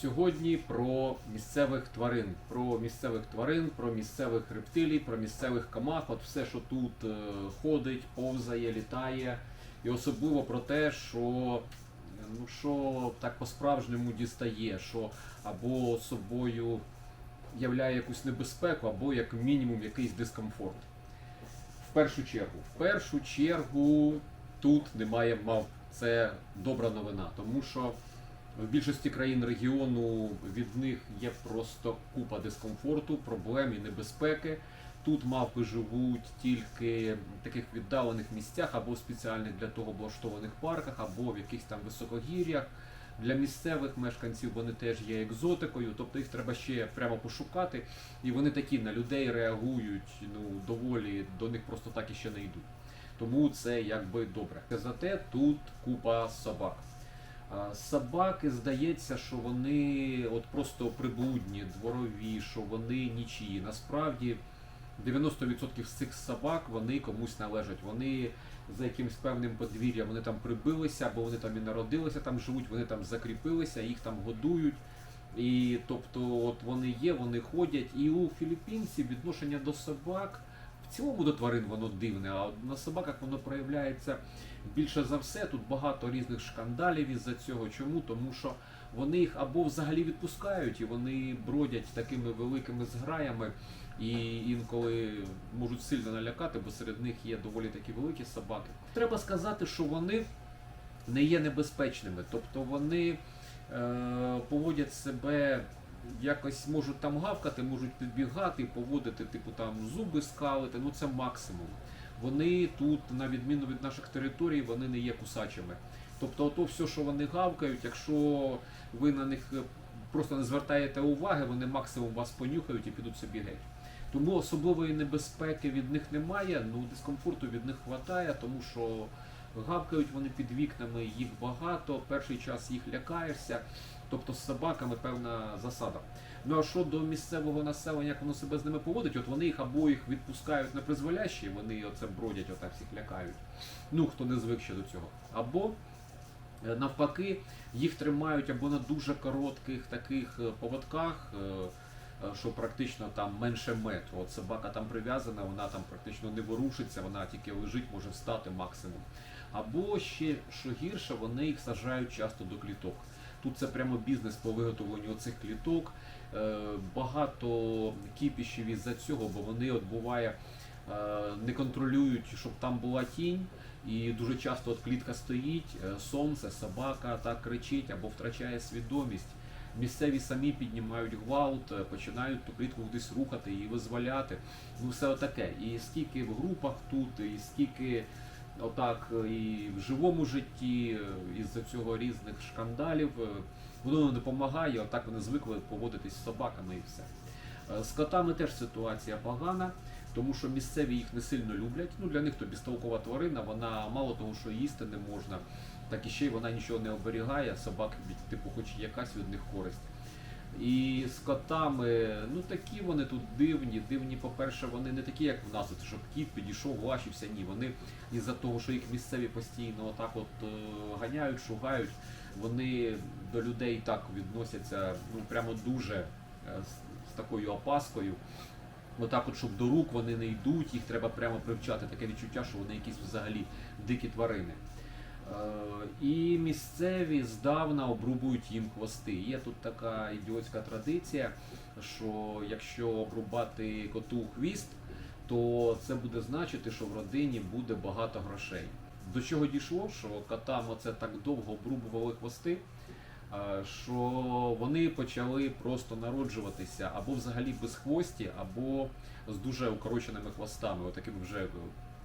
Сьогодні про місцевих тварин, про місцевих тварин, про місцевих рептилій, про місцевих комах, от все, що тут е, ходить, повзає, літає, і особливо про те, що ну що так по-справжньому дістає, що або собою являє якусь небезпеку, або як мінімум якийсь дискомфорт. В першу чергу, в першу чергу тут немає мав. Це добра новина, тому що в більшості країн регіону від них є просто купа дискомфорту, проблем і небезпеки. Тут мавпи живуть тільки в таких віддалених місцях або в спеціальних для того облаштованих парках, або в якихось там високогір'ях. Для місцевих мешканців вони теж є екзотикою, тобто їх треба ще прямо пошукати, і вони такі на людей реагують ну доволі до них просто так і ще не йдуть. Тому це якби добре. Зате тут купа собак. Собаки здається, що вони от просто приблудні, дворові, що вони нічиї. Насправді 90% з цих собак вони комусь належать. Вони за якимось певним подвір'ям вони там прибилися, або вони там і народилися, там живуть, вони там закріпилися, їх там годують. І тобто, от вони є, вони ходять. І у філіппінців відношення до собак цілому до тварин воно дивне, а на собаках воно проявляється більше за все. Тут багато різних шкандалів із-за цього. Чому? Тому що вони їх або взагалі відпускають, і вони бродять такими великими зграями, і інколи можуть сильно налякати, бо серед них є доволі такі великі собаки. Треба сказати, що вони не є небезпечними, тобто вони е, поводять себе якось можуть там гавкати, можуть підбігати, поводити, типу там зуби скалити, ну це максимум. Вони тут, на відміну від наших територій, вони не є кусачими. Тобто, ото все, що вони гавкають, якщо ви на них е, просто не звертаєте уваги, вони максимум вас понюхають і підуть собі геть. Тому особливої небезпеки від них немає, ну дискомфорту від них вистачає, тому що гавкають вони під вікнами, їх багато, перший час їх лякаєшся. Тобто з собаками певна засада. Ну а що до місцевого населення, як воно себе з ними поводить, от вони їх або їх відпускають на призволяще, вони оце бродять, отак всіх лякають. Ну хто не звик ще до цього. Або е, навпаки, їх тримають або на дуже коротких таких е, поводках, е, що практично там менше метру. От собака там прив'язана, вона там практично не ворушиться, вона тільки лежить, може встати максимум. Або ще що гірше, вони їх саджають часто до кліток. Тут це прямо бізнес по виготовленню цих кліток. Е, Багато кіпішів із-за цього, бо вони от буває е, не контролюють, щоб там була тінь. І дуже часто от клітка стоїть, е, сонце, собака так кричить або втрачає свідомість. Місцеві самі піднімають гвалт, починають ту клітку кудись рухати і визволяти. Ну все отаке. І скільки в групах тут, і скільки отак е, і в живому житті, е, із-за цього різних шкандалів, е, воно не допомагає, отак вони звикли поводитись з собаками і все. З котами теж ситуація погана, тому що місцеві їх не сильно люблять. Ну для них то безтолкова тварина, вона мало того, що їсти не можна, так і ще й вона нічого не оберігає. Собаки, типу, хоч якась від них користь. І з котами, ну такі вони тут дивні. Дивні, по-перше, вони не такі, як в нас, от, щоб кіт підійшов, лащився. Ні, вони із-за того, що їх місцеві постійно отак от е, ганяють, шугають, вони до людей так відносяться ну прямо дуже е, з такою опаскою. Отак, от, щоб до рук вони не йдуть, їх треба прямо привчати. Таке відчуття, що вони якісь взагалі дикі тварини. Е, І місцеві здавна обрубують їм хвости. Є тут така ідіотська традиція, що якщо обрубати коту хвіст, то це буде значити, що в родині буде багато грошей. До чого дійшло, що котам оце так довго обрубували хвости, е, що вони почали просто народжуватися або взагалі без хвості, або з дуже укороченими хвостами, отакими вже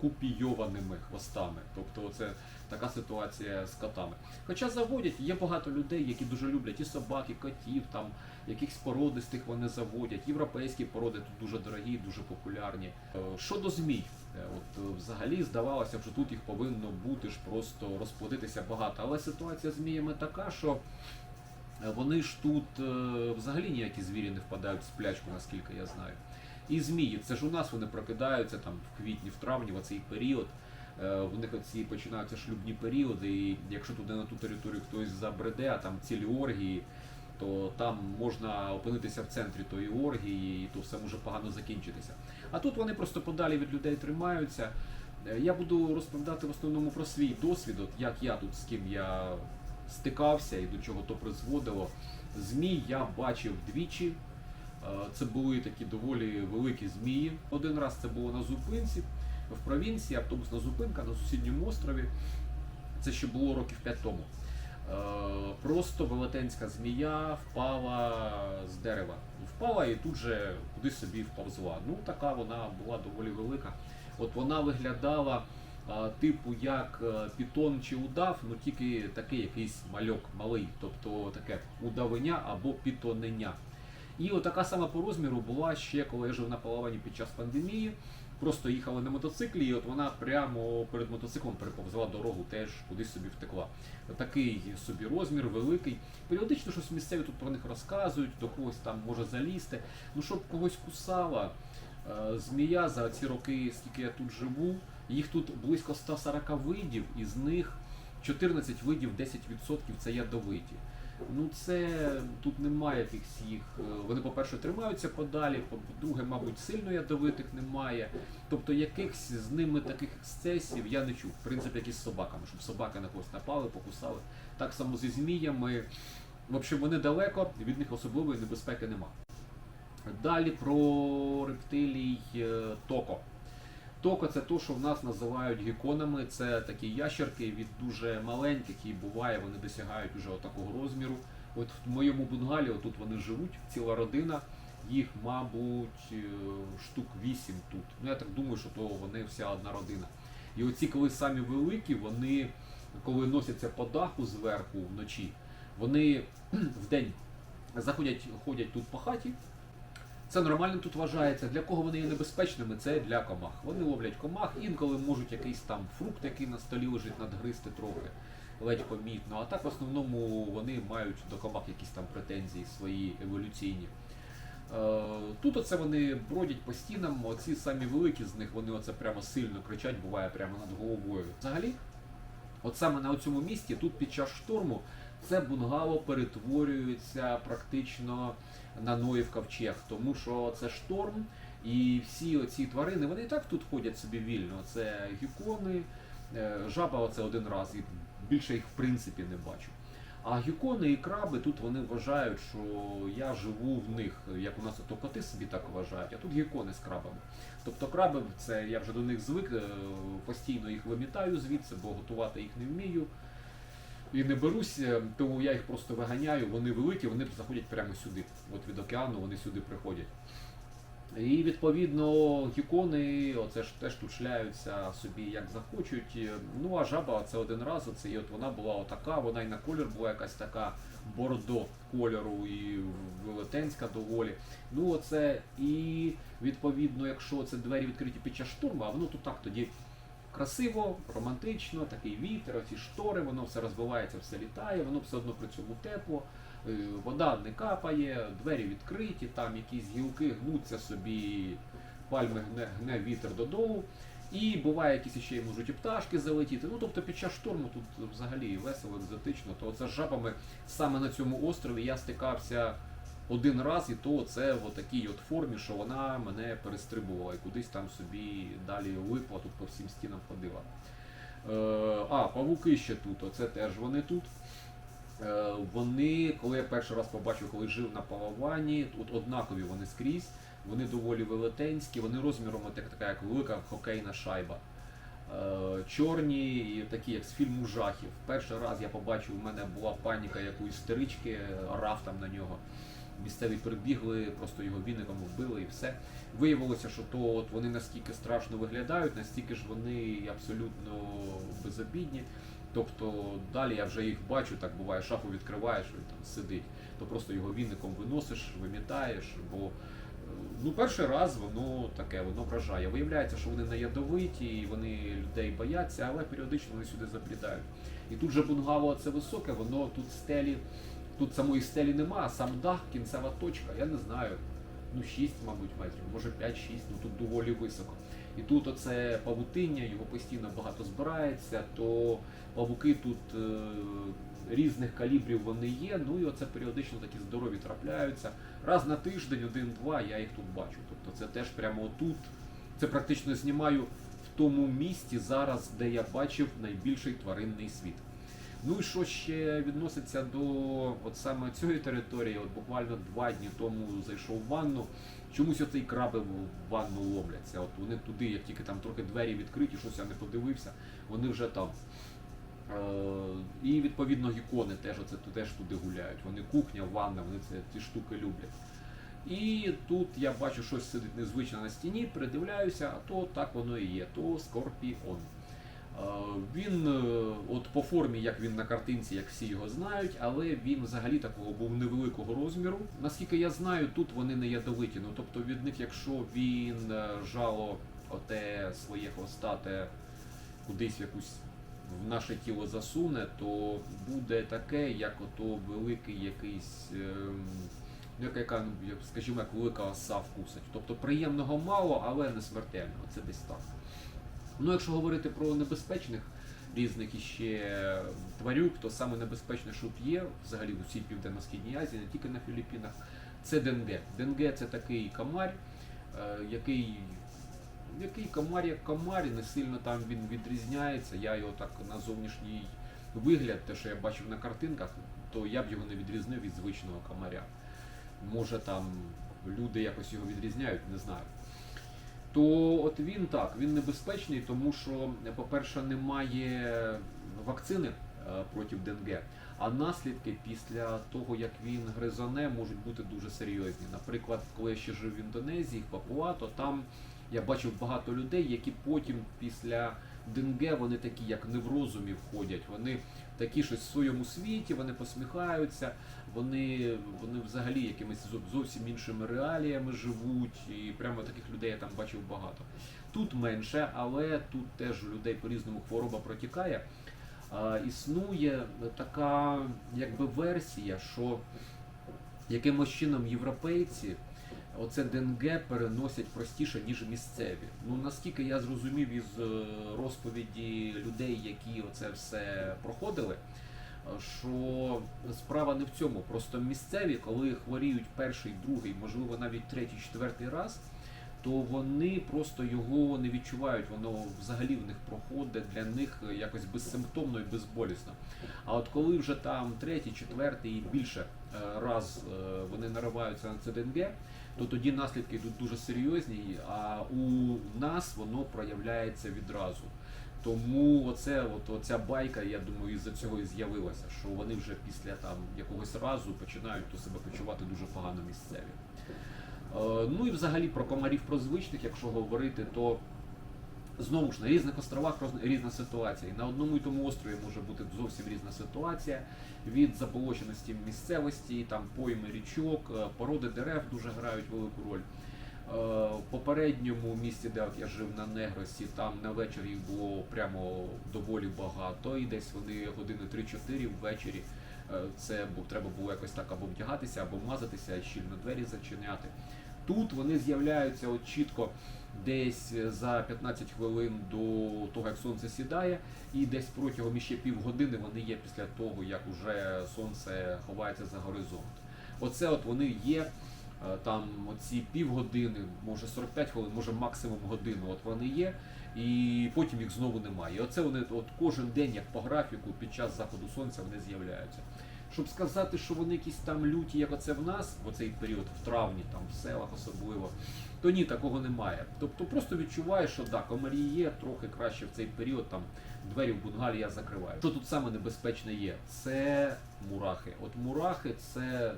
купійованими хвостами. Тобто це така ситуація з котами. Хоча заводять, є багато людей, які дуже люблять і собак, і котів, там якихось породистих вони заводять. Європейські породи тут дуже дорогі, дуже популярні. Е, Щодо змій, е, от е, взагалі здавалося що тут їх повинно бути ж просто розплодитися багато. Але ситуація з зміями така, що вони ж тут взагалі ніякі звірі не впадають в сплячку, наскільки я знаю. І змії, це ж у нас вони прокидаються там в квітні, в травні, в цей період. Е, В них оці починаються шлюбні періоди, і якщо туди на ту територію хтось забреде, а там цілі оргії, то там можна опинитися в центрі тої оргії, і то все може погано закінчитися. А тут вони просто подалі від людей тримаються. Е, Я буду розповідати в основному про свій досвід, от як я тут з ким я стикався і до чого то призводило. Змій я бачив двічі. Е, Це були такі доволі великі змії. Один раз це було на зупинці в провінції, автобусна зупинка на сусідньому острові. Це ще було років 5 тому. Е, Просто велетенська змія впала з дерева. Впала і тут же кудись собі вповзла. Ну, така вона була доволі велика. От вона виглядала типу як е, пітон чи удав, ну тільки такий якийсь мальок малий, тобто таке удавеня або пітоненя. І отака сама по розміру була ще, коли я жив на Палавані під час пандемії. Просто їхали на мотоциклі, і от вона прямо перед мотоциклом переповзла дорогу, теж кудись собі втекла. Такий собі розмір, великий. Періодично щось місцеві тут про них розказують, до когось там може залізти. Ну, щоб когось кусала е, змія за ці роки, скільки я тут живу, їх тут близько 140 видів, із них 14 видів, 10% це ядовиті. Ну це тут немає якихось їх. е, Вони, по-перше, тримаються подалі, по-друге, мабуть, сильно ядовитих немає. Тобто якихось з ними таких ексцесів я не чув. В принципі, як і з собаками, щоб собаки на когось напали, покусали. Так само зі зміями. В общем, вони далеко, від них особливої небезпеки нема. Далі про рептилій е, токо. Токо це то, що в нас називають геконами. Це такі ящерки від дуже маленьких і буває, вони досягають вже такого розміру. От в моєму бунгалі тут вони живуть, ціла родина. Їх, мабуть, е, штук 8 тут. Ну я так думаю, що то вони вся одна родина. І оці, коли самі великі, вони коли носяться по даху зверху вночі, вони вдень заходять, ходять тут по хаті. Це нормально тут вважається. Для кого вони є небезпечними, це для комах. Вони ловлять комах, інколи можуть якийсь там фрукт, який на столі лежить, надгризти трохи, ледь помітно. А так в основному вони мають до комах якісь там претензії свої еволюційні. Е, Тут оце вони бродять по стінам, оці самі великі з них, вони оце прямо сильно кричать, буває прямо над головою. Взагалі, от саме на цьому місці, тут під час шторму, це бунгало перетворюється практично на Ноїв ковчег, тому що це шторм, і всі оці тварини, вони і так тут ходять собі вільно. Це гікони, е, жаба оце один раз, і більше їх в принципі не бачу. А гікони і краби тут вони вважають, що я живу в них, як у нас ото коти собі так вважають, а тут гікони з крабами. Тобто краби, це я вже до них звик, е, постійно їх вимітаю звідси, бо готувати їх не вмію. І не берусь, е, тому я їх просто виганяю, вони великі, вони заходять прямо сюди. От від океану вони сюди приходять. І відповідно гікони, оце ж теж тут шляються собі як захочуть. Ну а жаба це один раз, оце, і от вона була отака, вона і на колір була якась така бордо кольору, і велетенська доволі. Ну оце і відповідно, якщо це двері відкриті під час штурму, а воно тут так тоді красиво, романтично, такий вітер, оці штори, воно все розбивається, все літає, воно все одно при цьому тепло. Е, Вода не капає, двері відкриті, там якісь гілки гнуться собі, пальми гне, гне вітер додолу. І буває, якісь ще можуть і пташки залетіти. Ну тобто під час шторму тут взагалі весело, екзотично. То це з жабами саме на цьому острові я стикався один раз, і то це в такій от формі, що вона мене перестрибувала і кудись там собі далі липла, тут по всім стінам ходила. Е, а, павуки ще тут, оце теж вони тут. Е, Вони, коли я перший раз побачив, коли жив на Палавані, тут однакові вони скрізь, вони доволі велетенські, вони розміром от як така як велика хокейна шайба. Е, Чорні, такі, як з фільму жахів. Перший раз я побачив, у мене була паніка, як у істерички, там на нього. Місцеві прибігли, просто його віником вбили і все. Виявилося, що то от вони настільки страшно виглядають, настільки ж вони абсолютно безобідні. Тобто далі я вже їх бачу, так буває, шафу відкриваєш, він там сидить, то просто його віником виносиш, вимітаєш, бо е, ну перший раз воно таке, воно вражає. Виявляється, що вони не ядовиті, і вони людей бояться, але періодично вони сюди забрідають. І тут же бунгало це високе, воно тут стелі, тут самої стелі нема, сам дах, кінцева точка, я не знаю. Ну 6, мабуть, метрів, може 5-6, ну тут доволі високо. І тут оце павутиння, його постійно багато збирається, то павуки тут е, різних калібрів вони є, ну і оце періодично такі здорові трапляються. Раз на тиждень, один-два, я їх тут бачу. Тобто це теж прямо отут. Це практично знімаю в тому місті зараз, де я бачив найбільший тваринний світ. Ну і що ще відноситься до от саме цієї території, от буквально два дні тому зайшов в ванну. Чомусь оцей краби в ванну ловляться. От вони туди, як тільки там трохи двері відкриті, щось я не подивився, вони вже там. Е, І відповідно гікони теж оце теж туди гуляють. Вони кухня, ванна, вони це ці штуки люблять. І тут я бачу, щось сидить незвично на стіні, придивляюся, а то так воно і є, то скорпіон. Е, Він е, от по формі, як він на картинці, як всі його знають, але він взагалі такого був невеликого розміру. Наскільки я знаю, тут вони не ядовиті. Ну тобто від них, якщо він е, жало оте своє хвостате кудись якусь в наше тіло засуне, то буде таке, як ото великий якийсь. ем, Ну, яка, яка, ну, як, скажімо, як велика оса вкусить. Тобто приємного мало, але не смертельного. Це десь так. Ну, якщо говорити про небезпечних різних іще тварюк, то саме небезпечне, що є, взагалі в усій Південно-Східній Азії, не тільки на Філіппінах, це денге. Денге це такий комар, е, який, який комар як комар, і не сильно там він відрізняється. Я його так на зовнішній вигляд, те, що я бачив на картинках, то я б його не відрізнив від звичного комаря. Може там люди якось його відрізняють, не знаю. То от він так, він небезпечний, тому що, по-перше, немає вакцини е, проти денге, а наслідки після того, як він гризане, можуть бути дуже серйозні. Наприклад, коли я ще жив в Індонезії, в Папуа, то там я бачив багато людей, які потім після денге вони такі, як не в розумі входять. Вони такі щось в своєму світі, вони посміхаються, вони, вони взагалі якимись зовсім іншими реаліями живуть, і прямо таких людей я там бачив багато. Тут менше, але тут теж у людей по-різному хвороба протікає. Існує така якби версія, що якимось чином європейці оце ДНГ переносять простіше, ніж місцеві. Ну наскільки я зрозумів із е, розповіді людей, які оце все проходили, що справа не в цьому. Просто місцеві, коли хворіють перший, другий, можливо, навіть третій, четвертий раз, то вони просто його не відчувають, воно взагалі в них проходить для них якось безсимптомно і безболісно. А от коли вже там третій, четвертий і більше е, раз е, вони нариваються на це ДНГ, то тоді наслідки йдуть дуже серйозні, а у нас воно проявляється відразу. Тому оце, от, оця байка, я думаю, із-за цього і з'явилася, що вони вже після там якогось разу починають до себе почувати дуже погано місцеві. Е, ну і взагалі про комарів прозвичних, якщо говорити, то знову ж на різних островах різна ситуація. І на одному і тому острові може бути зовсім різна ситуація від заболоченості місцевості, там пойми річок, е, породи дерев дуже грають велику роль. Е, В попередньому місті, де от я жив на Негросі, там на вечір їх було прямо доволі багато, і десь вони години 3-4 ввечері. е, Це треба було якось так або вдягатися, або мазатися, щільно двері зачиняти. Тут вони з'являються от чітко десь за 15 хвилин до того, як сонце сідає, і десь протягом іще півгодини вони є після того, як уже сонце ховається за горизонт. Оце от вони є. е, Там оці півгодини, може 45 хвилин, може максимум годину. От вони є, і потім їх знову немає. Оце вони от кожен день, як по графіку, під час заходу сонця вони з'являються. Щоб сказати, що вони якісь там люті, як оце в нас, в оцей період, в травні, там в селах особливо, то ні, такого немає. Тобто просто відчуваєш, що да, комарі є, трохи краще в цей період там двері в бунгалі я закриваю. Що тут саме небезпечне є? Це мурахи. От мурахи це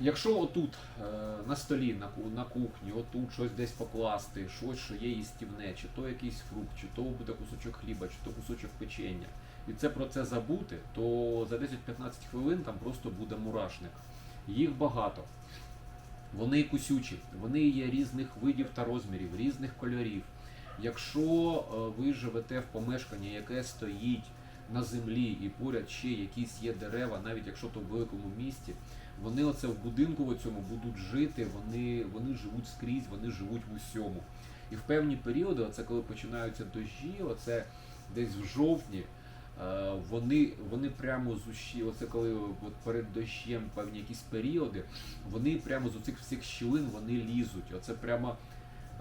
Якщо отут е, на столі, на, на кухні, отут щось десь покласти, щось, що є їстівне, чи то якийсь фрукт, чи то буде кусочок хліба, чи то кусочок печення, і це про це забути, то за 10-15 хвилин там просто буде мурашник. Їх багато. Вони кусючі, вони є різних видів та розмірів, різних кольорів. Якщо е, ви живете в помешканні, яке стоїть на землі і поряд ще якісь є дерева, навіть якщо то в великому місті, вони оце в будинку в цьому будуть жити, вони, вони живуть скрізь, вони живуть в усьому. І в певні періоди, оце коли починаються дощі, оце десь в жовтні, вони, вони прямо з ущі, оце коли от перед дощем певні якісь періоди, вони прямо з оцих всіх щілин вони лізуть. Оце прямо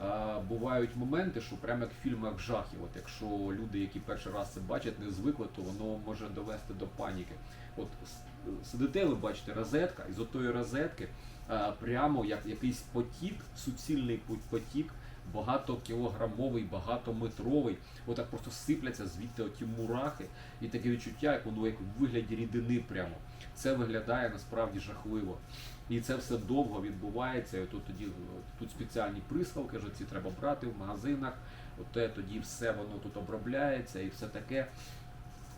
е, бувають моменти, що прямо як в фільмах жахів. От якщо люди, які перший раз це бачать, не звикли, то воно може довести до паніки. От сидите, ви бачите, розетка, і з отої розетки е, прямо як якийсь потік, суцільний потік, багатокілограмовий, багатометровий. Отак просто сипляться звідти оті мурахи, і таке відчуття, як воно як в вигляді рідини прямо. Це виглядає насправді жахливо. І це все довго відбувається. І тут тоді тут спеціальні прискавки, що ці треба брати в магазинах. Оте тоді все воно тут обробляється і все таке.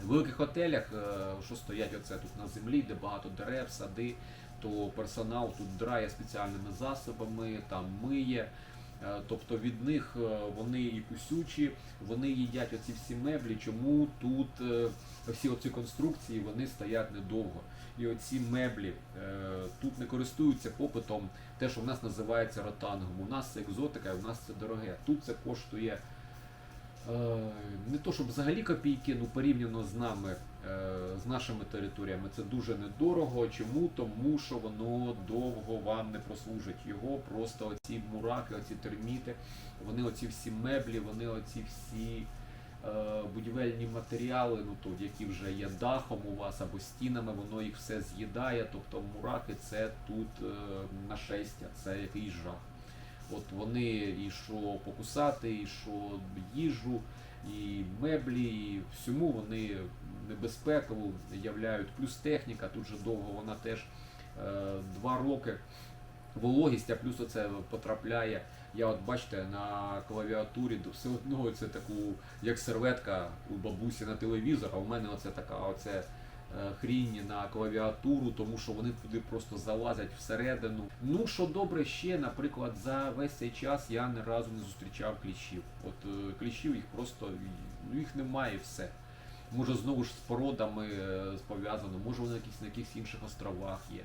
В великих готелях, е, що стоять оце тут на землі, де багато дерев, сади, то персонал тут драє спеціальними засобами, там миє. Е, Тобто від них е, вони і кусючі, вони їдять оці всі меблі. Чому тут е, всі оці конструкції вони стоять недовго. І оці меблі тут не користуються попитом, те, що в нас називається ротангом. У нас це екзотика, у нас це дороге. Тут це коштує не то, щоб взагалі копійки, ну порівняно з нами, з нашими територіями, це дуже недорого. Чому? Тому що воно довго вам не прослужить. Його просто оці мураки, оці терміти, вони оці всі меблі, вони оці всі е, будівельні матеріали, ну то які вже є дахом у вас або стінами, воно їх все з'їдає. Тобто мураки це тут е, нашестя, це якийсь жах. От вони і що покусати, і що їжу, і меблі, і всьому вони небезпекову являють. Плюс техніка, тут же довго вона теж е, два роки вологість, а плюс оце потрапляє. Я от бачите на клавіатурі все одно це таку, як серветка у бабусі на телевізор, а у мене оце така оце е, хрінь на клавіатуру, тому що вони туди просто залазять всередину. Ну що добре ще, наприклад, за весь цей час я ні разу не зустрічав кліщів. От е, кліщів їх просто ну, їх немає і все. Може знову ж з породами е, пов'язано, може вони якісь на якихось інших островах є.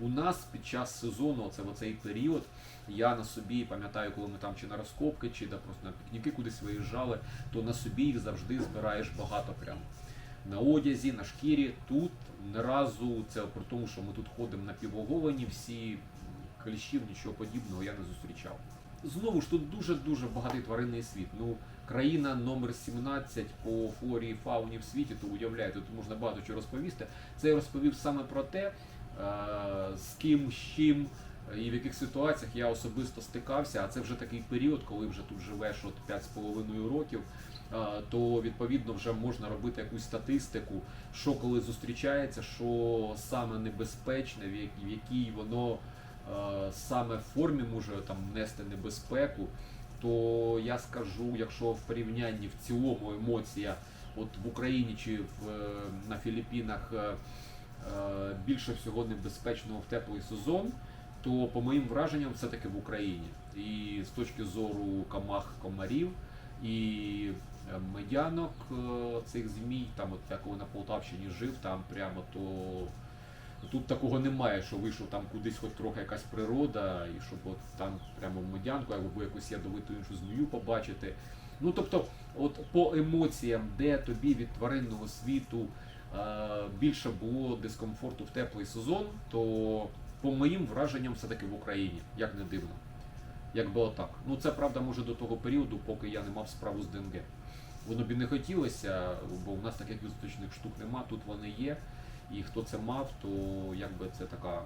У нас під час сезону, це в оцей період, я на собі пам'ятаю, коли ми там чи на розкопки, чи да, просто на пікніки кудись виїжджали, то на собі їх завжди збираєш багато прямо. На одязі, на шкірі. Тут не разу це при тому, що ми тут ходимо напівоголені, всі кліщів, нічого подібного я не зустрічав. Знову ж тут дуже-дуже багатий тваринний світ. Ну, країна номер 17 по флорі і фауні в світі, то уявляєте, тут можна багато чого розповісти. Це я розповів саме про те, е, з ким, з чим і в яких ситуаціях я особисто стикався, а це вже такий період, коли вже тут живеш от 5,5 років, е, то відповідно вже можна робити якусь статистику, що коли зустрічається, що саме небезпечне, в якій воно е, саме формі може там нести небезпеку, то я скажу, якщо в порівнянні в цілому емоція, от в Україні чи в, е, на Філіппінах е, більше всього небезпечного в теплий сезон, то по моїм враженням все-таки в Україні. І з точки зору камах комарів і медянок цих змій, там от я на Полтавщині жив, там прямо то Тут такого немає, що вийшов там кудись хоч трохи якась природа, і щоб от там прямо в медянку або якусь ядовиту іншу змію побачити. Ну тобто, от по емоціям, де тобі від тваринного світу е, більше було дискомфорту в теплий сезон, то по моїм враженням все-таки в Україні, як не дивно. Якби отак. Ну це правда може до того періоду, поки я не мав справу з ДНГ. Воно б і не хотілося, бо в нас таких екзотичних штук нема, тут вони є. І хто це мав, то якби це така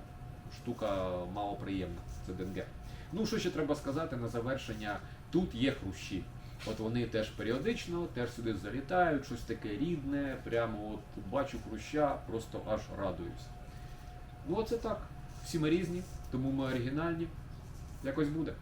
штука малоприємна, це ДНГ. Ну, що ще треба сказати на завершення, тут є хрущі. От вони теж періодично, теж сюди залітають, щось таке рідне, прямо от бачу хруща, просто аж радуюсь. Ну оце так. Всі ми різні, тому ми оригінальні. Якось буде.